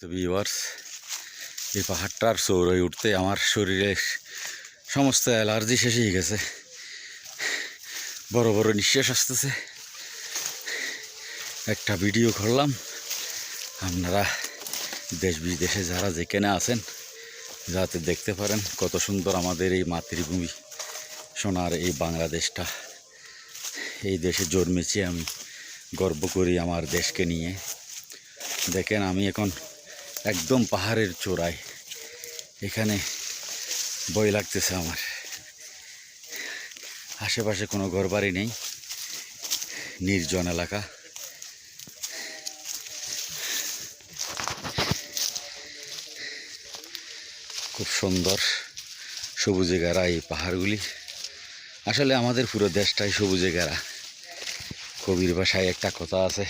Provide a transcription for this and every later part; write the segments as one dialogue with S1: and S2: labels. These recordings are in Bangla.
S1: তো ভিউয়ার্স এই পাহাড়টার চৌড়ায় উঠতে আমার শরীরে সমস্ত অ্যালার্জি শেষ হয়ে গেছে। বড় বড় নিঃশ্বাস আসতেছে। একটা ভিডিও করলাম। আপনারা দেশ বিদেশে যারা যেখানে আছেন, যাতে দেখতে পারেন কত সুন্দর আমাদের এই মাতৃভূমি, সোনার এই বাংলাদেশটা। এই দেশে জন্মেছি আমি, গর্ব করি আমার দেশকে নিয়ে। দেখেন আমি এখন একদম পাহাড়ের চূড়ায়। এখানে বই লাগতেছে আমার। আশেপাশে কোনো ঘরবাড়ি নেই, নির্জন এলাকা। খুব সুন্দর সবুজে ঘেরা এই পাহাড়গুলি। আসলে আমাদের পুরো দেশটাই সবুজে ঘেরা। কবির ভাষায় একটা কথা আছে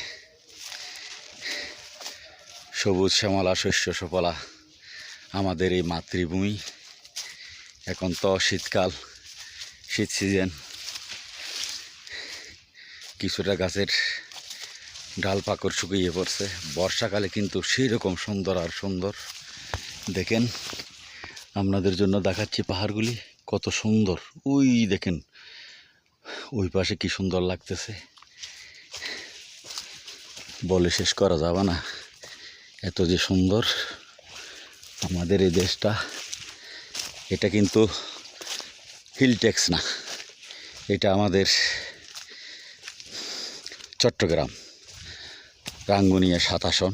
S1: সবুজ শ্যামলা শস্য সফলা আমাদের এই মাতৃভূমি। এখন তো শীতকাল, শীত সিজন কিছুটা গাছের ডাল পাকড় শুকিয়ে পড়ছে। বর্ষাকালে কিন্তু সেই রকম সুন্দর আর সুন্দর। দেখেন, আপনাদের জন্য দেখাচ্ছি পাহাড়গুলি, কত সুন্দর। ওই দেখেন, ওই পাশে কি সুন্দর লাগতেছে। বলে শেষ করা যাবে না। এত যে সুন্দর আমাদের এই দেশটা, এটা কিন্তু হিল ট্যাক্স না, এটা আমাদের চট্টগ্রাম, রাঙ্গুনিয়া সাতাসন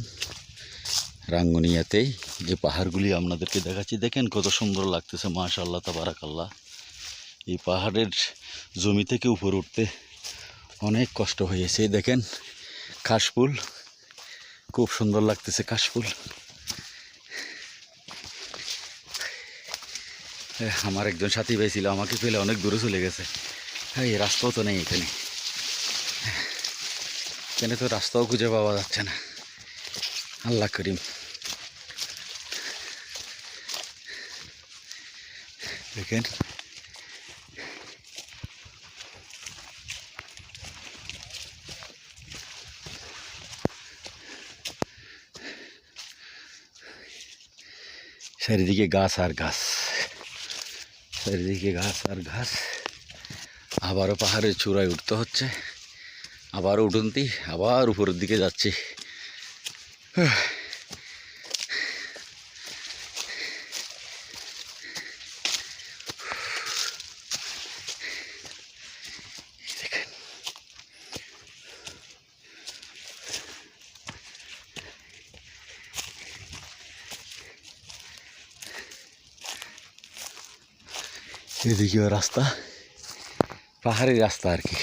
S1: রাঙ্গুনিয়াতেই যে পাহাড়গুলি আপনাদেরকে দেখাচ্ছি, দেখেন কত সুন্দর লাগতেছে মাশাল্লাহ তাবারাকাল্লাহ। এই পাহাড়ের জমি থেকে উপরে উঠতে অনেক কষ্ট হয়েছে। দেখেন কাশফুল খুব সুন্দর লাগতেছে কাশফুল। আমার একজন সাথী ভাই ছিল আমাকে পেলে অনেক দূরে চলে গেছে। হ্যাঁ এই রাস্তাও তো নেই এখানে। এখানে তো রাস্তাও খুঁজে পাওয়া যাচ্ছে না। আল্লাহ করিম। দেখেন চারিদিকে গাছ আর গাছ, চারিদিকে গাছ আর ঘাস। আবারও পাহাড়ের চূড়ায় উঠতে হচ্ছে। আবার উঠন্তি, আবার উপরের দিকে যাচ্ছি। এদিকেও রাস্তা পাহাড়ি রাস্তা আর কি।